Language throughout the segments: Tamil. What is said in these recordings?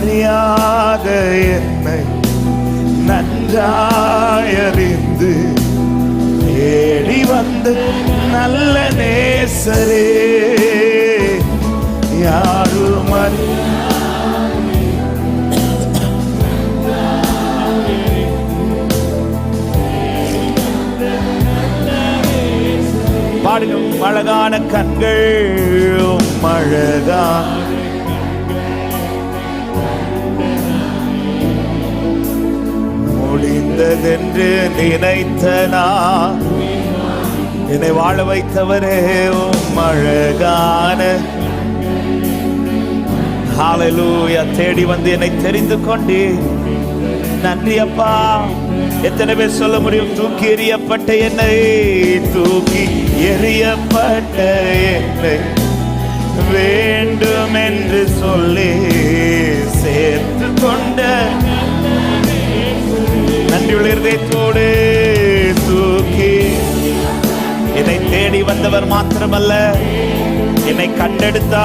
அறியாத என்னை நன்றாயறிந்து தேடி வந்து நல்ல நேசரே. யாரும் அறி பாடுங்க அழகான கண்கள் அழகான வந்ததென்று முடிந்ததென்று நினைத்த நான். என்னை வாழ வைத்தவரே உம் அழகான. தேடி வந்து என்னை தெரிந்து கொண்டே. நன்றி அப்பா. எத்தனை பேர் சொல்ல முடியும்? தூக்கி எறியப்பட்ட என்னை தூக்கி எறியப்பட்ட என்னை. வேண்டும் என்று சொல்லி சேர்த்து கொண்ட நன்றியுள்ள இருதயத்தோடு தூக்கி. என்னை தேடி வந்தவர் மாத்திரமல்ல. என்னை கண்டெடுத்தா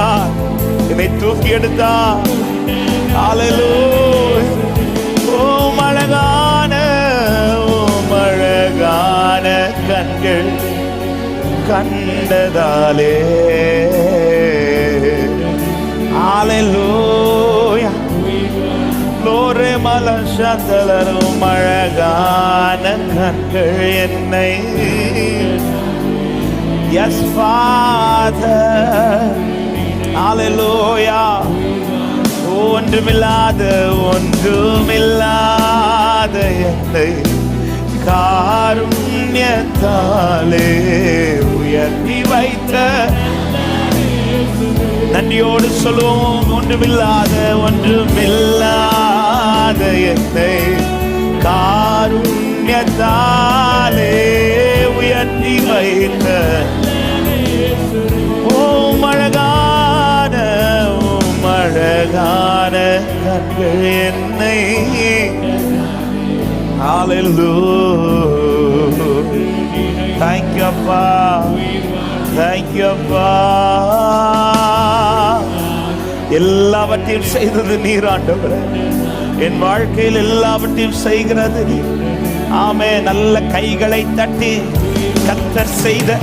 என்னை தூக்கி எடுத்தா ஹalleluya ஓம் அழகான ஓம் அழகான கண்கள் கண்டதாலே. ஹalleluya லோரே மலசந்தலரும் அழகான கண்கள் என்னை. எஸ் ஃபாதர் ஹalleluya ஒன்றுமில்லாத ஒன்றுமில்லாத என்னை காருண்யத்தாலே உயர்த்தி வைத்த. நன்றியோடு சொல்லுவோம் ஒன்றுமில்லாத ஒன்றுமில்லை. என்னை காருண்யத்தாலே உயர்த்தி வைத்த ஓம் அழகான ஓம் அழகான கண்கள் என்னை Hallelujah. தேங்க்யூப்பா you, எல்லாவற்றையும் செய்தது நீர் என் வாழ்க்கையில் எல்லாவற்றையும் செய்கிறது. ஆமே நல்ல கைகளை தட்டி கத்தர் செய்த